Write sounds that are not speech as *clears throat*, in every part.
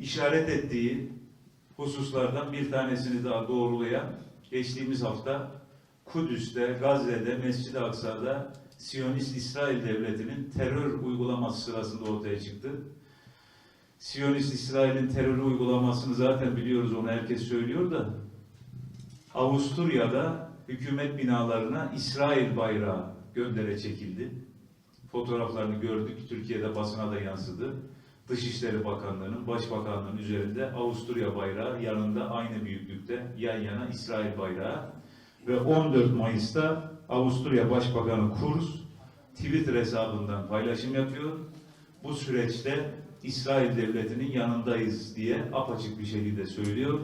işaret ettiği hususlardan bir tanesini daha doğrulayan geçtiğimiz hafta Kudüs'te, Gazze'de, Mescid-i Aksa'da Siyonist İsrail Devleti'nin terör uygulaması sırasında ortaya çıktı. Siyonist İsrail'in terör uygulamasını zaten biliyoruz, onu herkes söylüyor da Avusturya'da hükümet binalarına İsrail bayrağı göndere çekildi. Fotoğraflarını gördük, Türkiye'de basına da yansıdı. Dışişleri Bakanlığı'nın, Başbakanlığı'nın üzerinde Avusturya bayrağı, yanında aynı büyüklükte yan yana İsrail bayrağı ve 14 Mayıs'ta Avusturya Başbakanı Kurz Twitter hesabından paylaşım yapıyor. Bu süreçte İsrail Devleti'nin yanındayız diye apaçık bir şekilde söylüyor.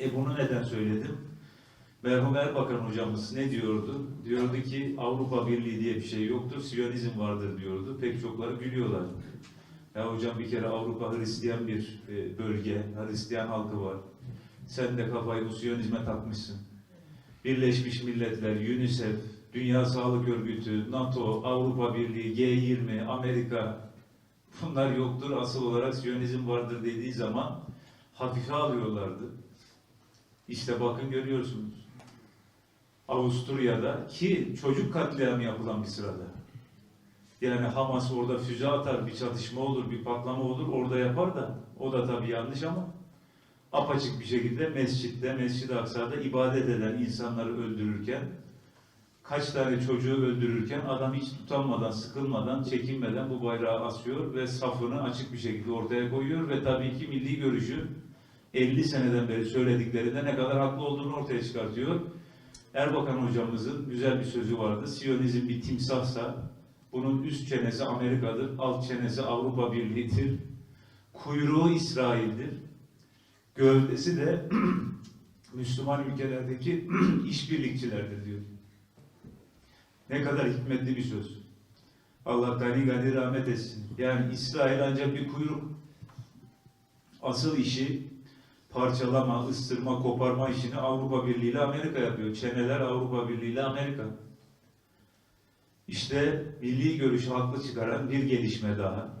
E bunu neden söyledim? Merhum Erbakan hocamız ne diyordu? Diyordu ki Avrupa Birliği diye bir şey yoktur, Siyonizm vardır diyordu. Pek çokları gülüyorlar. Ya hocam bir kere Avrupa Hristiyan bir e, bölge, Hristiyan halkı var. Sen de kafayı bu Siyonizme takmışsın. Birleşmiş Milletler, UNICEF, Dünya Sağlık Örgütü, NATO, Avrupa Birliği, G20, Amerika bunlar yoktur. Asıl olarak Siyonizm vardır dediği zaman hafife alıyorlardı. İşte bakın görüyorsunuz. Avusturya'da ki çocuk katliamı yapılan bir sırada. Yani Hamas orada füze atar, bir çatışma olur, bir patlama olur, orada yapar da o da tabii yanlış ama apaçık bir şekilde mescitte, Mescid-i Aksa'da ibadet eden insanları öldürürken kaç tane çocuğu öldürürken adam hiç tutanmadan, sıkılmadan, çekinmeden bu bayrağı asıyor ve safını açık bir şekilde ortaya koyuyor ve tabii ki milli görüşü 50 seneden beri söylediklerinde ne kadar haklı olduğunu ortaya çıkartıyor. Erbakan hocamızın güzel bir sözü vardı. Siyonizm bir timsahsa bunun üst çenesi Amerika'dır, alt çenesi Avrupa Birliği'dir. Kuyruğu İsrail'dir. Gövdesi de *clears throat* Müslüman ülkelerdeki *clears throat* işbirlikçilerdir diyor. Ne kadar hikmetli bir söz. Allah gani gani rahmet etsin. Yani İsrail ancak bir kuyruk. Asıl işi parçalama, ıstırma, koparma işini Avrupa Birliği ile Amerika yapıyor. Çeneler Avrupa Birliği ile Amerika. İşte milli görüşü haklı çıkaran bir gelişme daha.